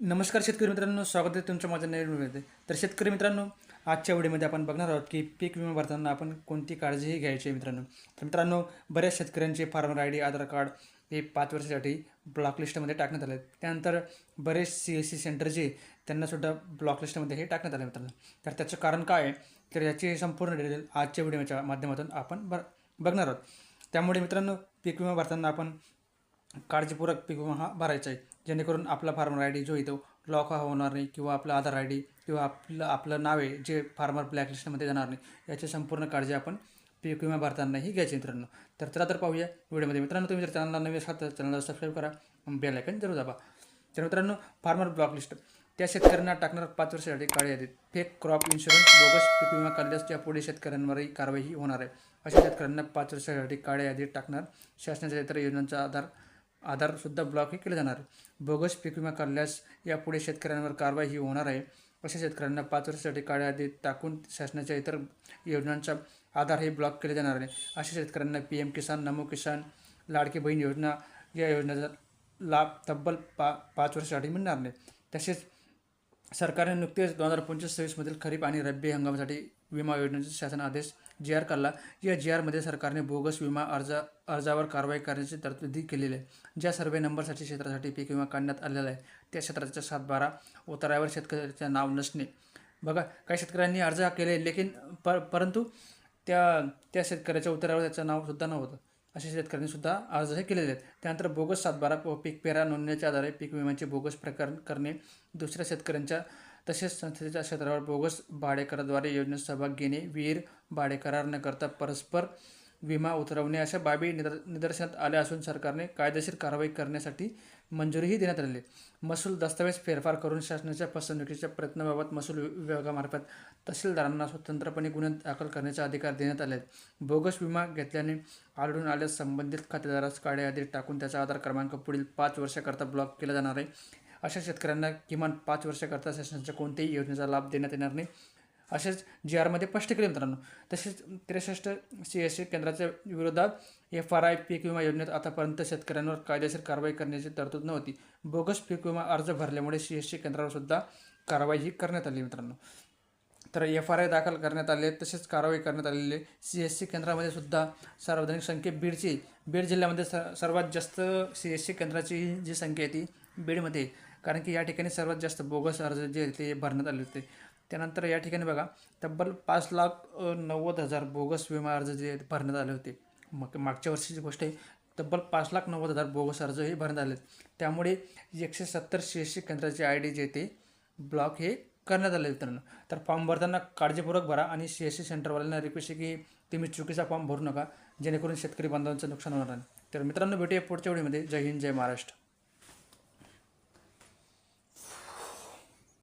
नमस्कार शेतकरी मित्रांनो स्वागत आहे तुमच्या माझ्या नवीन व्हिडिओमध्ये. तर शेतकरी मित्रांनो आजच्या व्हिडिओमध्ये आपण बघणार आहोत की पीक विमा भरताना आपण कोणती काळजीही घ्यायची आहे मित्रांनो. तर मित्रांनो बऱ्याच शेतकऱ्यांचे farmer I D Aadhaar card हे पाच वर्षासाठी ब्लॉक लिस्टमध्ये टाकण्यात आले आहेत त्यानंतर बरेच सी एस सी सेंटर जे त्यांनासुद्धा ब्लॉक लिस्टमध्ये हे टाकण्यात आले मित्रांनो. तर त्याचं कारण काय आहे? तर याची संपूर्ण डिटेल आजच्या व्हिडिओच्या माध्यमातून आपण बर बघणार आहोत. त्यामुळे मित्रांनो पीक विमा भरताना आपण काळजीपूर्वक पीक विमा हा भरायचा आहे. जेणेकरून आपला फार्मर आय डी जो येतो लॉक हा होणार नाही किंवा आपला आधार आय डी किंवा आपलं आपलं नाव आहे जे फार्मर ब्लॅकलिस्टमध्ये जाणार नाही याची संपूर्ण काळजी आपण पीक विमा भरतानाही घ्यायची मित्रांनो. तर चला तर पाहूया व्हिडिओमध्ये. मित्रांनो तुम्ही जर चॅनलला नवीन असाल तर चॅनलला सबस्क्राईब करा बेल आयकन जरूर दाबा. तर मित्रांनो फार्मर ब्लॉक लिस्ट त्या शेतकऱ्यांना टाकणार पाच वर्षासाठी काळे यादीत फेक क्रॉप इन्शुरन्स बोगस पीक विमा काढल्यास यापुढे शेतकऱ्यांवरही कारवाई होणार आहे. अशा शेतकऱ्यांना पाच वर्षासाठी काळ्या यादीत टाकणार शासनाच्या इतर योजनांचा आधार आधारसुद्धा ब्लॉक हे केले जाणार. बोगस पीक विमा काढल्यास यापुढे शेतकऱ्यांवर कारवाई ही होणार आहे. अशा शेतकऱ्यांना पाच वर्षासाठी काळ्या यादीत टाकून शासनाच्या इतर योजनांचा आधार हे ब्लॉक केले जाणार आहे. अशा शेतकऱ्यांना पी एम किसान नमो किसान लाडकी बहीण योजना या योजनेचा लाभ तब्बल पा पाच वर्षासाठी मिळणार नाही. तसेच सरकारने नुकतेच दोन हजार पंचवीस सव्वीसमधील खरीप आणि रब्बी हंगामासाठी विमा योजनेचे शासन आदेश जी आर काढला या जी आरमध्ये सरकारने बोगस विमा अर्ज अर्जावर कारवाई करण्याची तरतुदी केलेली आहे. ज्या सर्वे नंबरसाठी क्षेत्रासाठी पीक विमा काढण्यात आलेला आहे त्या क्षेत्राच्या सात बारा उतारावर शेतकऱ्याचे नाव नसणे. बघा काही शेतकऱ्यांनी अर्ज केले लेकिन पर परंतु त्या त्या शेतकऱ्याच्या उतारावर त्याचं नावसुद्धा नव्हतं. अशा शेतकऱ्यांनी सुद्धा अर्ज हे केलेले आहेत. त्यानंतर बोगस सातबारा व पीक पेरा नोंदणीच्या आधारे पीक विम्याचे बोगस प्रकरण करणे दुसऱ्या शेतकऱ्यांच्या तसेच संस्थेच्या क्षेत्रावर बोगस भाडेकराद्वारे योजनेत सहभाग घेणे विहीर भाडेकरार न करता परस्पर विमा उतरवणे अशा बाबी निदर निदर्शनात आल्या असून सरकारने कायदेशीर कारवाई करण्यासाठी मंजुरीही देण्यात आलेली महसूल दस्तावेज फेरफार करून शासनाच्या फसवणुकीच्या प्रयत्नाबाबत महसूल विभागामार्फत तहसीलदारांना स्वतंत्रपणे गुन्हे दाखल करण्याचा अधिकार देण्यात आले आहेत. बोगस विमा घेतल्याने आढळून आल्यास संबंधित खातेदारास काळे यादीत टाकून त्याचा आधार क्रमांक पुढील पाच वर्षाकरता ब्लॉक केला जाणार आहे. अशा शेतकऱ्यांना किमान पाच वर्षाकरता शासनाच्या कोणत्याही योजनेचा लाभ देण्यात येणार नाही. असेच जी आरमध्ये स्पष्ट केले मित्रांनो. तसेच त्रेसष्ट सी एस सी केंद्राच्या विरोधात एफ आर आय पीक विमा योजनेत आतापर्यंत शेतकऱ्यांवर कायदेशीर कारवाई करण्याची तरतूद नव्हती. बोगस पीक विमा अर्ज भरल्यामुळे सी एस सी केंद्रावर सुद्धा कारवाई ही करण्यात आली मित्रांनो. तर एफ आर आय दाखल करण्यात आले तसेच कारवाई करण्यात आलेली सी एस सी केंद्रामध्ये सुद्धा सार्वजनिक संख्या बीडची बीड जिल्ह्यामध्ये स सर्वात जास्त सी एस सी केंद्राची जी संख्या आहे ती बीडमध्ये कारण की या ठिकाणी सर्वात जास्त बोगस अर्ज जे आहेत ते भरण्यात आले होते. त्यानंतर या ठिकाणी बघा तब्बल पाच लाख नव्वद हजार बोगस विमा अर्ज जे भरण्यात आले होते. मग मागच्या वर्षीची गोष्ट आहे तब्बल पाच लाख नव्वद हजार बोगस अर्ज हे भरण्यात आले आहेत. त्यामुळे एकशे सत्तर सी एस सी केंद्राचे आय डी जे ते ब्लॉक हे करण्यात आले मित्रांनो तर फॉर्म भरताना काळजीपूर्वक भरा आणि सी एस सी सेंटरवाल्यांना रिक्वेस्ट आहे की तुम्ही चुकीचा फॉर्म भरू नका जेणेकरून शेतकरी बांधवांचं नुकसान होणार नाही. तर मित्रांनो भेटूया पुढच्या वेळीमध्ये जय हिंद जय महाराष्ट्र.